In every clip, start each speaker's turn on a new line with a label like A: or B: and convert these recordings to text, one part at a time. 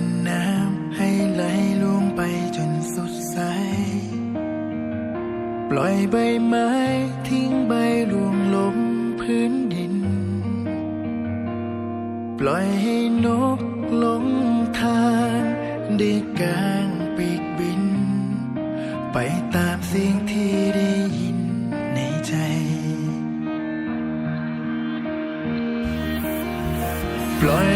A: ้ ปล่อยใบไม้ทิ้งใบรวงลงพื้นดิน ปล่อยให้นกลงทางได้กลางปีกบิน ไปตามเสียงที่ได้ยินในใจปล่อย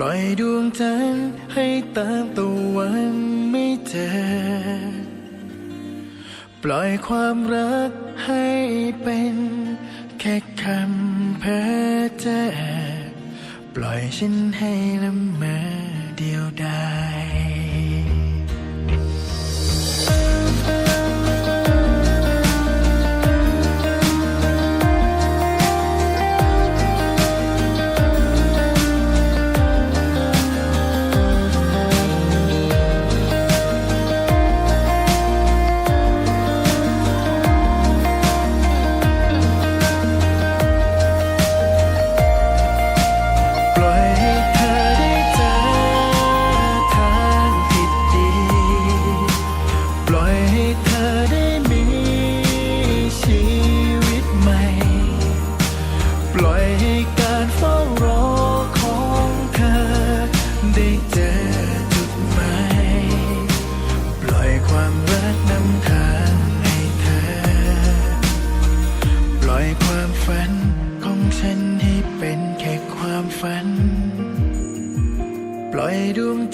A: ล่อยดวงจันทร์ให้ตามตะวันไม่เจอ ปล่อยความรักให้เป็นแค่คำเพ้อเจ้อปล่อยฉันให้ละเมอเดียวดาย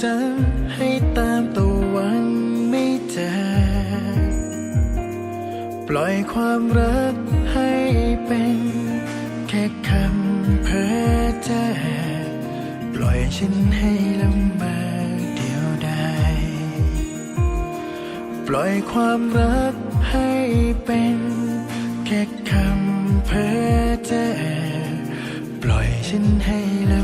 A: จันทร์ให้ตามตะวันไม่เจอ ปล่อยความรักให้เป็นแค่คำเพ้อเจ้อปล่อยฉันให้ละเมอเดียวดายปล่อยความรักให้เป็นแค่คำเพ้อเจ้อปล่อยฉันให้ละ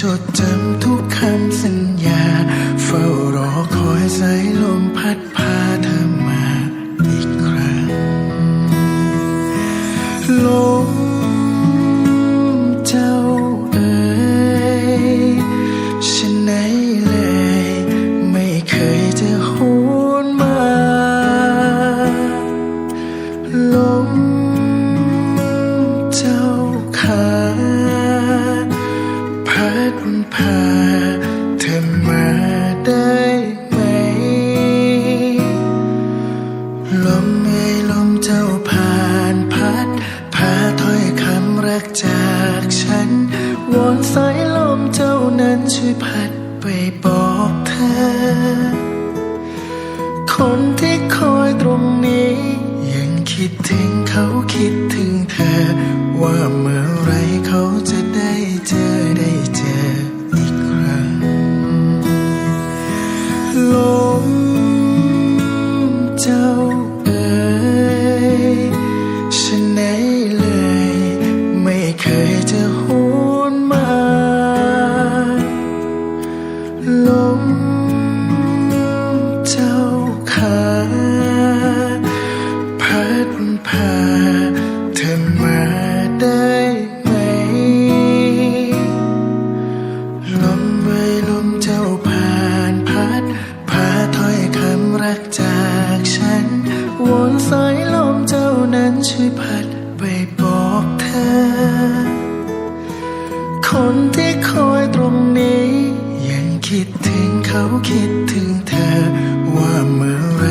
A: ยั คน
B: ที่คอยตรงนี้ ยังคิดถึงเขาคิดถึงเธอว่าเมื่อไร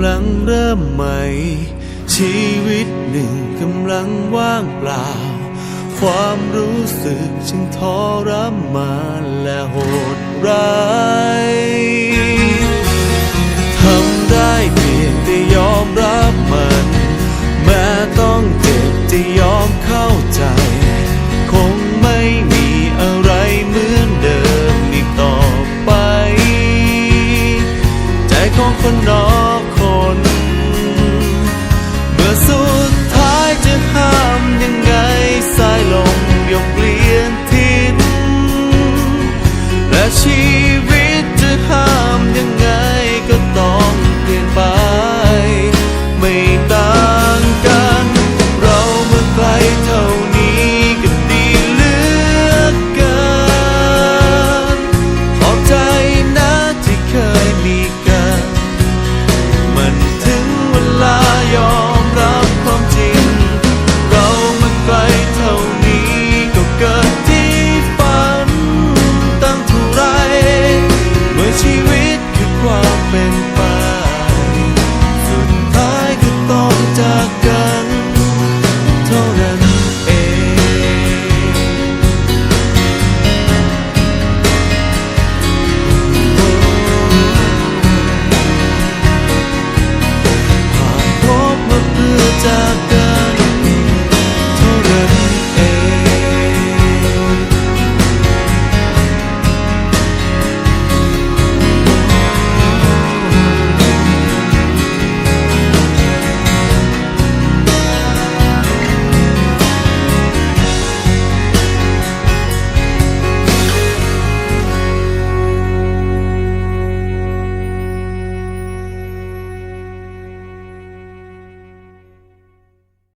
B: ำลังเริ่มใหม่ ชีวิตหนึ่งกำลังว่างเปล่า ความรู้สึกจึงทรมานและ
C: โหดร้ายทำได้เพียงแต่ยอมรับมัน แม้ต้องเจ็บจะยอมเข้าใจ